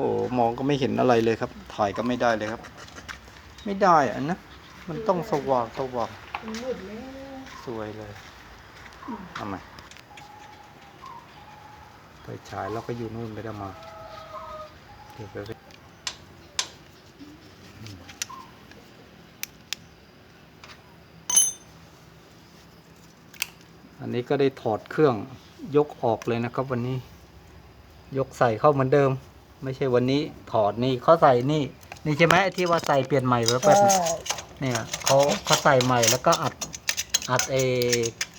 โอ้มองก็ไม่เห็นอะไรเลยครับ ถ่ายก็ไม่ได้เลยครับ ไม่ได้อันนะมันต้องสว่างสว่างสวยเลยทำไมไปฉายแล้วก็อยู่นู่นไม่ได้มาเดี๋ยวไปอันนี้ก็ได้ถอดเครื่องยกออกเลยนะครับ วันนี้ ยกใส่เข้าเหมือนเดิม ไม่ใช่วันนี้ถอดนี่เขาใส่นี่ นี่ใช่ไหมไอ้ที่ว่าใส่เปลี่ยนใหม่แล้วแป๊บใช่เนี่ยเขาเขาใส่ใหม่แล้วก็อัดอัดเอ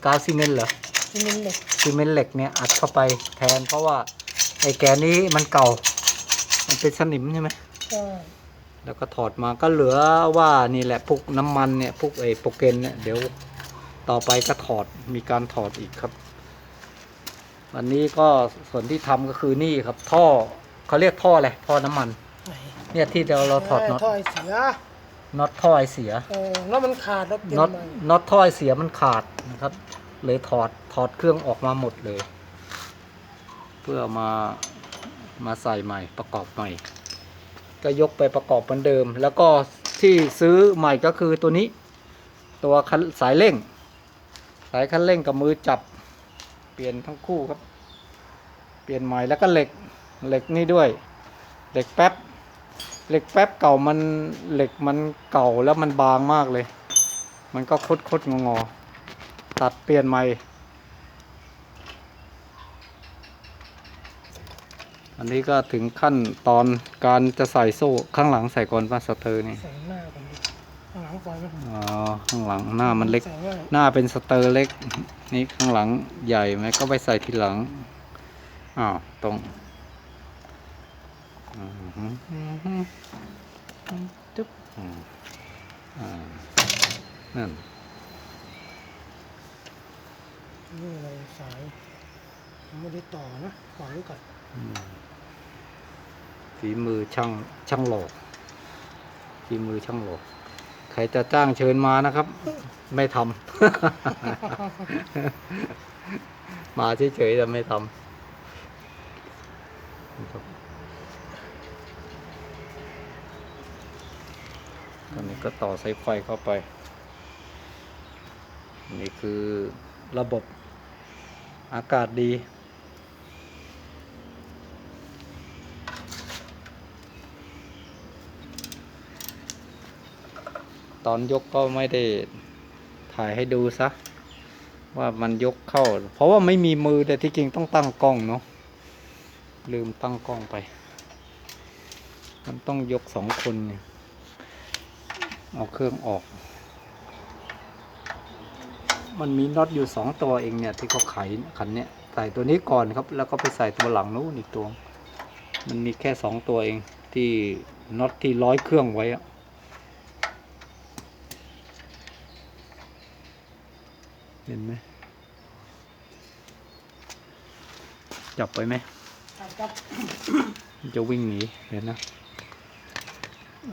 กาวซีเมนต์เหรอซีเมนต์เหล็กซีเมนต์เหล็กเนี่ยอัดเข้าไปแทนเพราะว่าไอ้แกนนี้มันเก่า มันเป็นสนิมใช่ไหมใช่แล้วก็ถอดมาก็เหลือว่านี่แหละพวกน้ำมันเนี่ยพวกไอ้โปรเกนเนี่ยเดี๋ยวต่อไปก็ถอดมีการถอดอีกครับ วันนี้ก็ส่วนที่ทำก็คือนี่ครับท่อ เขาเรียกท่ออะไรท่อน้ำมัน ไหนเนี่ยที่เราเราถอดน็อต ท่อไอเสียน็อตท่อไอเสีย เออแล้วมันขาดแล้วเปลี่ยนน็อตใหม่น็อตท่อไอเสียมันขาดนะครับ เลยถอดถอดเครื่องออกมาหมดเลย เพื่อมามาใส่ใหม่ประกอบใหม่ ก็ยกไปประกอบเหมือนเดิม แล้วก็ที่ซื้อใหม่ก็คือตัวนี้ ตัวคันสายเร่ง สายคันเร่งกับมือจับ เปลี่ยนทั้งคู่ครับ เปลี่ยนใหม่แล้วก็เหล็ก เหล็กนี่ด้วย เหล็กแป๊บ เหล็กแป๊บเก่ามันเหล็กมันเก่าแล้วมันบางมากเลย มันก็คดคดงองอๆตัดเปลี่ยนใหม่ อันนี้ก็ถึงขั้นตอนการจะใส่โซ่ข้างหลังใส่ก่อนป่ะสเตอร์นี่ใส่หน้าก่อนดิข้างหลังปล่อยมันอ๋อข้างหลังหน้ามันเล็กใส่ง่ายหน้าเป็นสเตอร์เล็ก นี่ข้างหลังใหญ่ไหมก็ไปใส่ทีหลังอ้าวตรงอือหืออือหือ จุ๊บอืมอ่านั่นนี่อะไรสายไม่ได้ต่อนะปล่อยไว้ก่อนฝีมือช่างช่างหลอกฝีมือช่างหลอกใครจะจ้างเชิญมานะครับ ไม่ทำมาเฉยๆแต่ไม่ทำนะครับตอนนี้ ก็ต่อสายไฟเข้าไป นี่คือระบบอากาศดี ตอนยกก็ไม่ได้ถ่ายให้ดูซะ ว่ามันยกเข้า เพราะว่าไม่มีมือแต่ที่จริงต้องตั้งกล้องเนาะลืมตั้งกล้องไป มันต้องยกสองคนเนี่ย เอาเครื่องออก มันมีน็อตอยู่สองตัวเองเนี่ยที่เขาไขขันเนี่ยใส่ตัวนี้ก่อนครับ แล้วก็ไปใส่ตัวหลังนู้นอีกตัว มันมีแค่สองตัวเองที่น็อตที่ร้อยเครื่องไว้อะเห็นไหมจับไปไหมครับมันจะวิ่งหนีเห็นนะ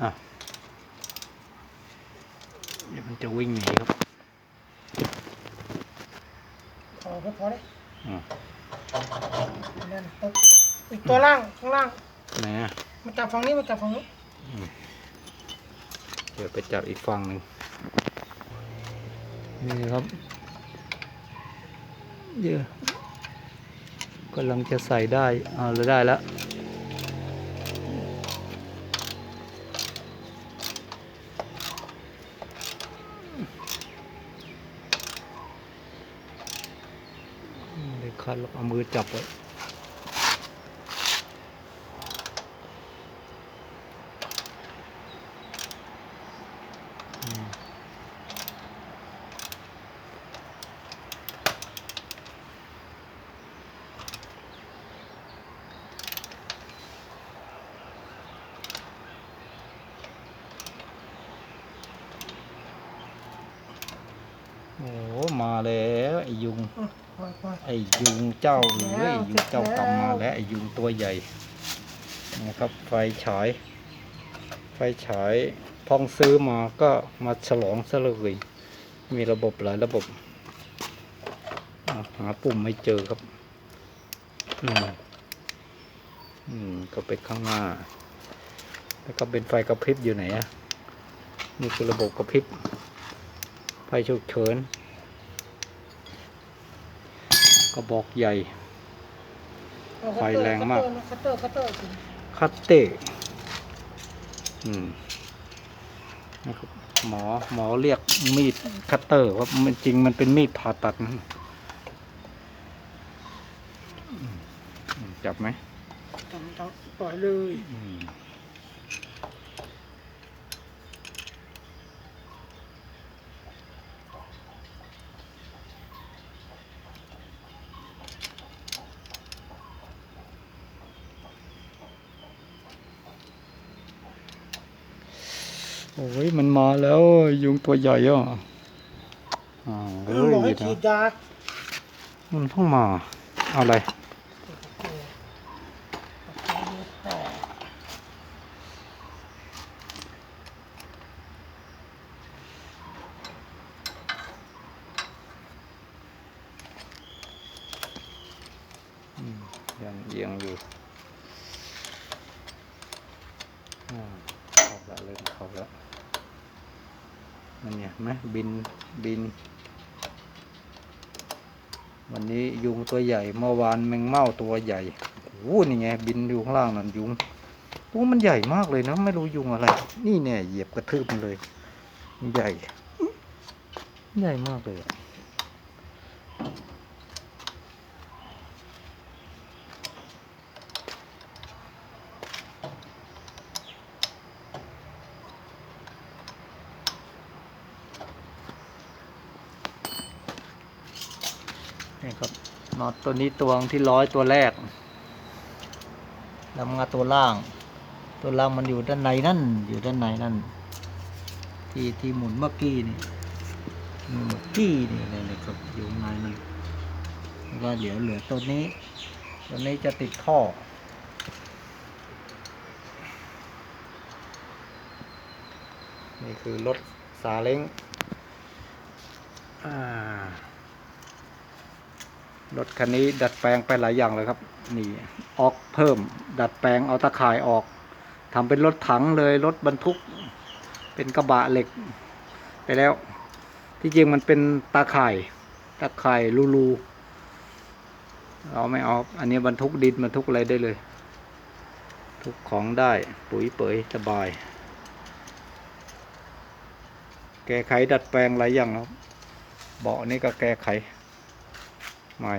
อะเดี๋ยว มันจะวิ่งหนีครับพอพอพอได้อะนั่นปึ๊บอีกตัวล่างข้างล่างไหนอะมาจับฝั่งนี้มาจับฝั่งนี้เดี๋ยวไปจับอีกฝั่งหนึ่งนี่ครับเยอะกำลังจะใส่ได้เอาเลยได้แล้ว เลย คัดแล้วเอามือจับไว้ โอ้มาแล้วไอ้ยุง อืมปล่อ ยุงเจ้าเอ้ยยุงเจ้ากรรมเสร็จแล้วมาแล้วไอ้ยุงตัวใหญ่นะครับ ไฟฉาย ไฟฉายพองซื้อมาก็มาฉลองซะเลยมีระบบหลายระบบหาปุ่มไม่เจอครับ อืม อืม ก็เป็นข้างหน้า แล้วก็เป็นไฟกระพริบอยู่ไหนอะนี่คือระบบกระพริบ ไฟฉุกเฉิน กระบอกใหญ่ ไฟแรงมาก คัตเตอร์คัตเตอร์คัตเตอร์คัตเต้อืมนะครับหมอหมอเรียกมีดคัตเตอร์ว่ามันจริงมันเป็นมีดผ่าตัดนะอืมอืมจับไหมจังจังปล่อยเลย อืม โอ้ยมันมาแล้วยุงตัวใหญ่อะอ่าเออบอกให้ฉีดยามันเพิ่งมาเอาอะไรอืมยังเอียงอยู่อ่าเข้าแล้วเริ่มเข้าแล้วนั่นเนี่ยไหมบินบิน วันนี้ยุงตัวใหญ่เมื่อวานแมงเม่าตัวใหญ่โอ้โหนี่ไงบินอยู่ข้างล่างนั่นยุงโอ้มันใหญ่มากเลยนะไม่รู้ยุงอะไร นี่เนี่ยเหยียบกระทืบมันเลย ใหญ่ ใหญ่มากเลย นี่ครับน็อตตัวนี้ตัวที่ร้อยตัวแรกแล้วมาตัวล่าง ตัวล่างมันอยู่ด้านในนั่น อยู่ด้านในนั่น ที่ที่หมุนเมื่อกี้นี่หมุนเมื่อกี้นี่เลยเลยครับอยู่ในนี่แล้วก็เดี๋ยวเหลือตัวนี้ ตัวนี้จะติดท่อนี่คือรถซาเล้งอ่า รถคันนี้ดัดแปลงไปหลายอย่างเลยครับ นี่ออกเพิ่ม ดัดแปลงเอาตะข่ายออกทำเป็นรถถังเลยรถบรรทุก เป็นกระบะเหล็ก ไปแล้ว ที่จริงมันเป็นตาข่ายตาข่ายรูรูเอาไม่เอาอันนี้บรรทุกดินบรรทุกอะไรได้เลย ทุกของได้ปุ๋ยเปยสบาย แก้ไขดัดแปลงหลายอย่างครับเบาะนี่ก็แก้ไข ใหม่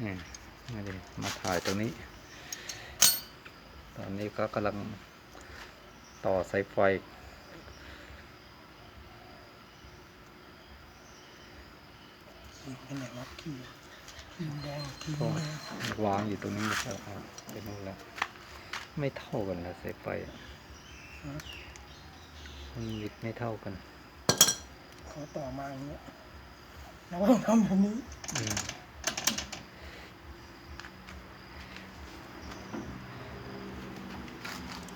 นี่มาดิมาถ่ายตรงนี้ ตอนนี้ก็กำลังต่อสายไฟ เป็นไหนวะขี้ขี้แดงขี้ก็แดงวางอยู่ตรงนี้แล้วเอาไปนู่นแล้วไม่เท่ากันนะสายไฟอะมันวิดไม่เท่ากัน เขาต่อมาอย่างเงี้ยเราก็ต้องทำแบบนี้อืม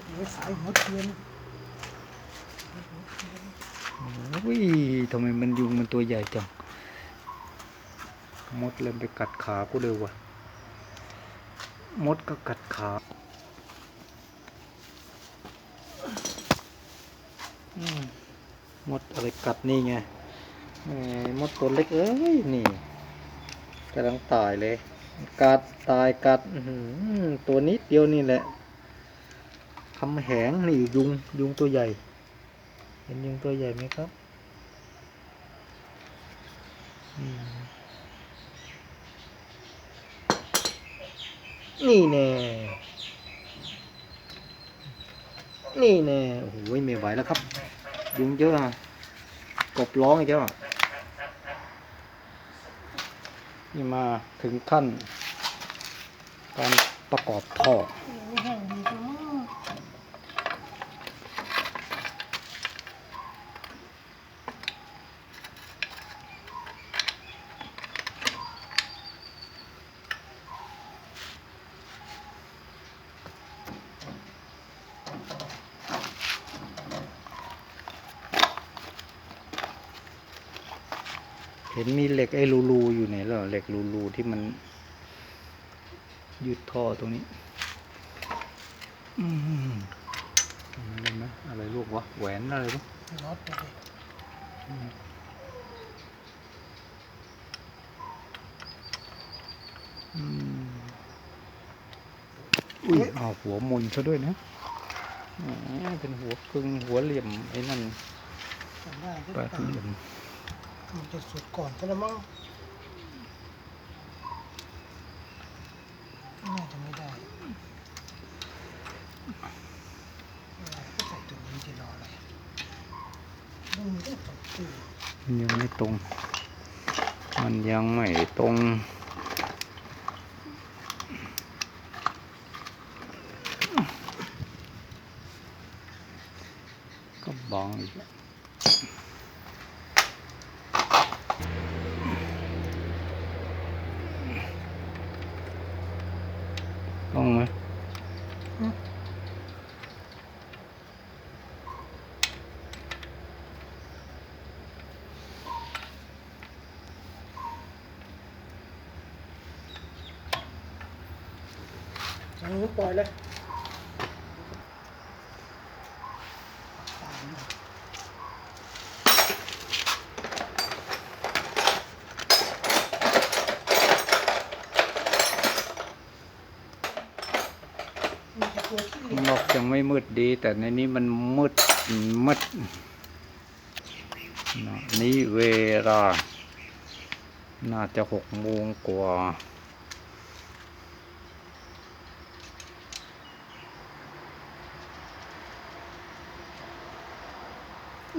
เดี๋ยวสายหัวเทียนโอ้ยทำไมมันยุงมันตัวใหญ่จัง มดเริ่มไปกัดขากูเลยวะมดก็กัดขาอืม มดอะไรกัดนี่ไงมดตัวเล็กเอ้ยนี่กำลังตายเลย กัดตายกัดตัวนิดเดียวนี่แหละคำแหงนี่ยุงยุงตัวใหญ่ เห็นยุงตัวใหญ่ไหมครับนี่แน่นี่แน่โอ้โหไม่ไหวแล้วครับ ยุงเยอะอะกบร้องอีกแล้วอะนี่มาถึงขั้น การประกอบท่อไม่แห้งดีจัง เห็นมีเหล็กไอ้รูๆอยู่ไหนเหรอเหล็กรูๆที่มันยืดท่อตรงนี้ อืมอะไรไหมอะไรลูกวะแหวนอะไรลูกน็อตเลยอืมอุ้ยเอาหัวมุนซะด้วยนะแหมเป็นหัวครึ่งหัวเหลี่ยมไอ้นั่นทำได้หรือแปดเปล่าเหลี่ยม มันจะสุดก่อนก็แล้วมั้งน่าจะไม่ได้ไก็ใส่ตัวนี้จะรออะไรมึงก็ตกตัวยังไม่ตรง มันยังไม่ตรงก็บังอีกแล้วต้องไหม อันนี้ปล่อยเลยนกลัวขี้เขางร่นอกยังไม่มืดดี แต่ในนี้มันมืดมืดนี่เวลา น่าจะหกโมงกว่า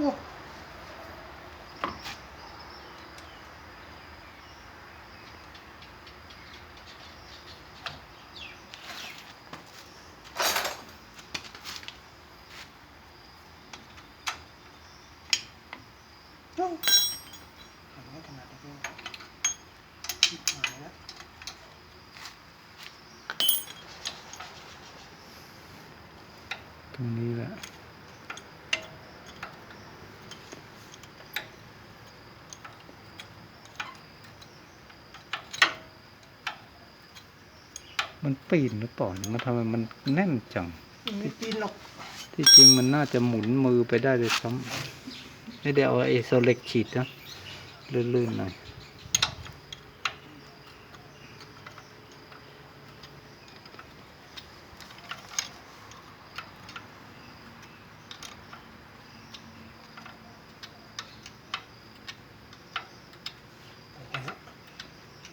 โอ้เอ้าทำไม่ขนาดนี้ก็ชิบหายแล้ว ตรงนี้แหละ มันปีนหรือเปล่าเนี่ยมันทำไมมันแน่นจังมันไม่ปีนหรอกที่จริงมันน่าจะหมุนมือไปได้เลยซ้ำไม่ได้เอาไอโซเล็กขีดนะลื่นๆหน่อย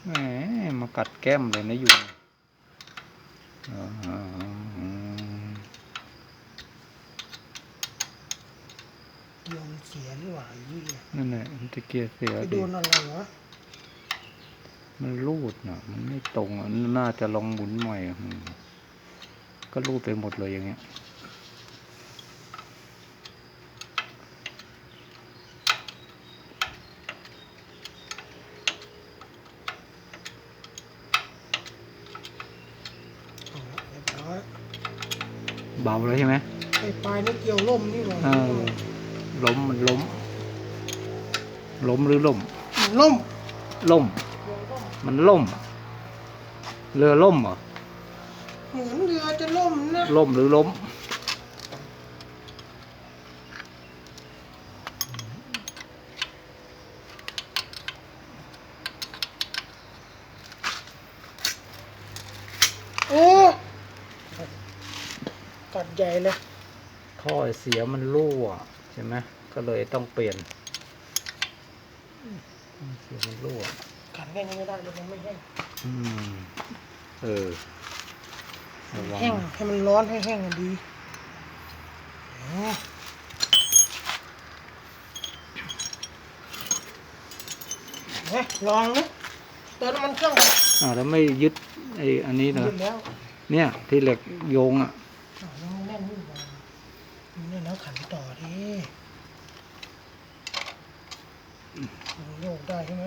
แหมมากัดแก้มเลยนะยุง อ่าเกียวมันเสียหรือเปล่าไอ้นี่ยนั่นแหละมันจะเกียร์เสียไปดิโดนอะไรวะมันรูดน่ะ มันไม่ตรงอะน่าจะลองหมุนใหม่อะอืมก็รูดไปหมดเลยอย่างเงี้ย เอาละเรียบร้อย เบาแล้วใช่ไหมไอ้ปลายนี่เกี่ยวล่มนี่หว่าเออล้มมันล้ม ล้มหรือล่มมันล่มล่มเกี่ยวล่ม มันล่ม เรือล่มเหรอเหมือนเรือจะล่มนะล่มหรือล้ม โอ้กัดใหญ่เลย ท่อเสียมันรั่วใช่ไหมก็เลยต้องเปลี่ยนเสียมันรั่วกัดแค่นี้ไม่ได้เลยมันไม่แห้งอืมเออระวังแห้งให้มันร้อนให้แห้งมันดีอ๋อเฮ้ยลองนะเติมน้ำมันเครื่องก่อนอ่าวแล้วไม่ยึดไอ้อันนี้เหรอหยุดแล้วเนี่ย ที่เหล็กโยงอะ อ้าวยังไม่แน่นนี่หว่ามันแน่นแล้วขันต่อดิมันโยกได้ใช่ไหม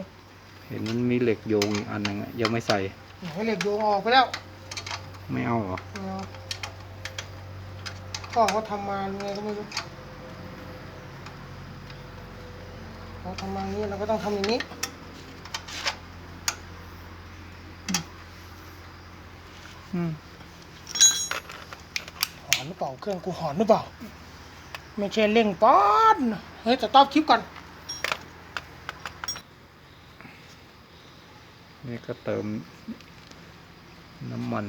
เห็นมันมีเหล็กโยงอีกอันหนึ่งอะยังไม่ใส่ ให้เหล็กโยงออกไปแล้วไม่เอาเหรอ เอาพ่อเขาทำมายังไงก็ไม่รู้เขาทำมาอย่างนี้เราก็ต้องทำอย่างนี้ออืม หอนหรือเปล่าเครื่องกูหอนหรือเปล่า ไม่ใช่เร่งป๊อดเฮ้ยแต่ตอบคลิปก่อน นี่ก็เติมน้ำมัน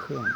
เครื่อง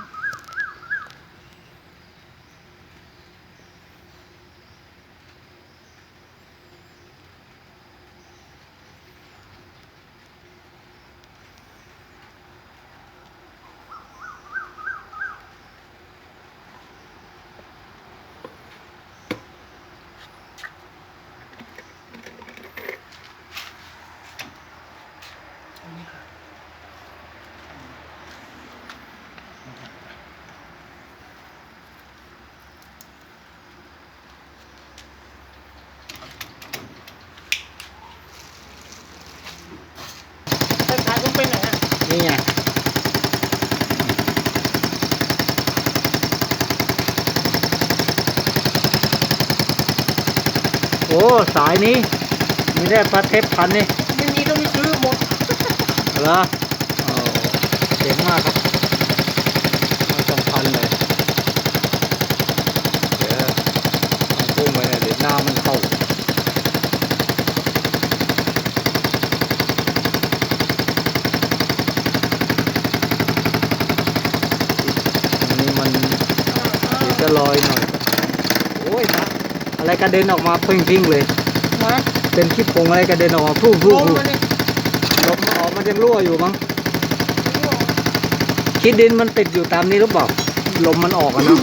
ไฟฉายผมไปไหนอะ นี่ไง โอ้สายนี้ มีได้ปลาเทปพันนี่ไม่มีต้องไปซื้อหมดเหรอโอ้เจ๋งมากครับไม่ต้องพันเลยเดี๋ยวเอาพุ่งไปเนี่ยเดี๋ยวหน้ามันเข้าอันนี้มันเดี๋ยวจะลอยหน่อยโอ้ยนะ อะไรกระเด็นออกมาเพ่งๆเลย นะเป็นขี้ผงอะไรกระเด็นออกมาพุ่งลพุ่งมพุ่งมาเนี่ยลมออกมันยังรั่วอยู่มั้งคิดดินมันติดอยู่ตามนี้หรือเปล่าลมมันออกอะเนาะ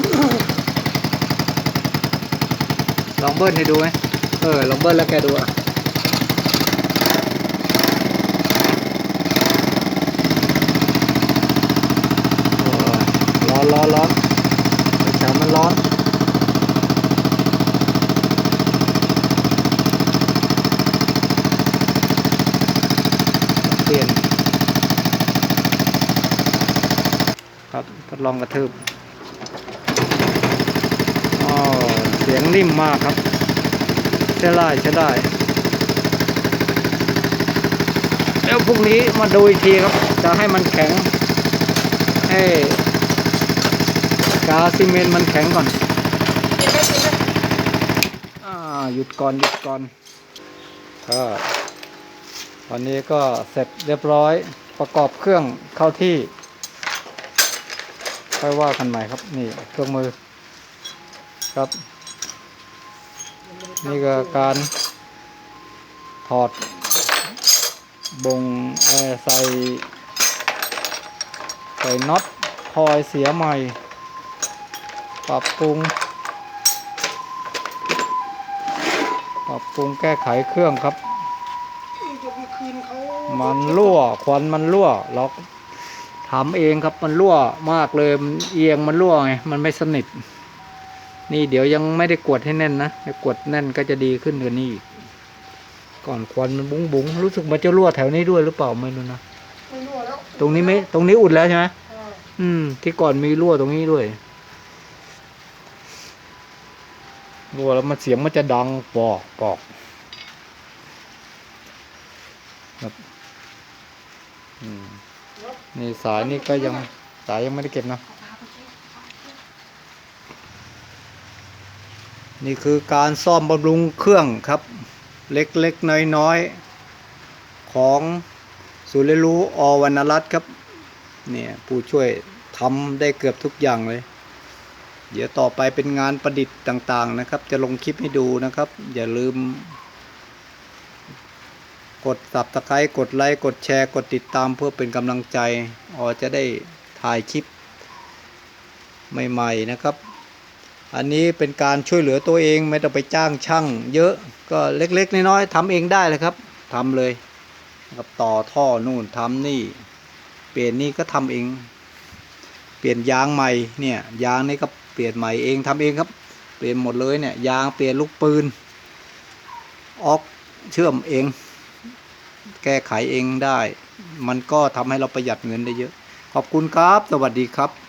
ลองเบิ้ลให้ดูไหมเออลองเบิ้ลแล้วแกดูอะโอ้ยร้อนร้อนร้อนไอ้แถวมันร้อนเปลี่ยน ครับท ดลองกระทืบอ๋อเสียงนิ่มมากครับ ใช่ได้ใช่ได้ แล้วพรุ่งนี้มาดูอีกทีครับ จะให้มันแข็ง ให้กาซีเมนต์มันแข็งก่อนอ่าหยุดก่อนหยุดก่อนก็วันนี้ก็เสร็จเรียบร้อยประกอบเครื่องเข้าที่ ค่อยว่ากันใหม่ครับ นี่เครื่องมือครับ นี่ก็การถอดบงเอ่อใส่ใส่น็อตคอยเสียใหม่ ปรับปรุง ปรับปรุงแก้ไขเครื่องครับ มันรั่วควันมันรั่วเรา ทำเองครับมันรั่วมากเลยมันเอียงมันรั่วไงมันไม่สนิท นี่เดี๋ยวยังไม่ได้กดให้แน่นนะถ้ากดแน่นก็จะดีขึ้นกว่านี้อีกก่อนควันมันบุ้งบุ้งรู้สึกมันจะรั่วแถวนี้ด้วยหรือเปล่าไม่รู้นะไม่รั่วแล้วตรงนี้ไม่ตรงนี้อุดแล้วใช่ไหมอ่าอืม ที่ก่อนมีรั่วตรงนี้ด้วยรั่วแล้วมันเสียงมันจะดังปอกปอกครับอืม นี่สายนี่ก็ยังสายยังไม่ได้เก็บนะนี่คือการซ่อมบำรุงเครื่องครับ เล็กๆน้อยๆ ของศูนย์เรียนรู้อวรรณรัตน์ครับ เนี่ยผู้ช่วยทำได้เกือบทุกอย่างเลย เดี๋ยวต่อไปเป็นงานประดิษฐ์ต่างๆนะครับ จะลงคลิปให้ดูนะครับ อย่าลืม กด subscribe กดไลค์กดแชร์กดติดตามเพื่อเป็นกำลังใจออจะได้ถ่ายคลิปใหม่ๆนะครับ อันนี้เป็นการช่วยเหลือตัวเองไม่ต้องไปจ้างช่าง เยอะก็เล็กๆน้อยๆทำเองได้เลยครับทำเลยนะครับต่อท่อนู่นทำนี่ เปลี่ยนนี่ก็ทำเอง เปลี่ยนยางใหม่เนี่ยยางนี่ก็เปลี่ยนใหม่เองทำเองครับ เปลี่ยนหมดเลยเนี่ยยางเปลี่ยนลูกปืนออกเชื่อมเอง แก้ไขเองได้ มันก็ทำให้เราประหยัดเงินได้เยอะ ขอบคุณครับ สวัสดีครับ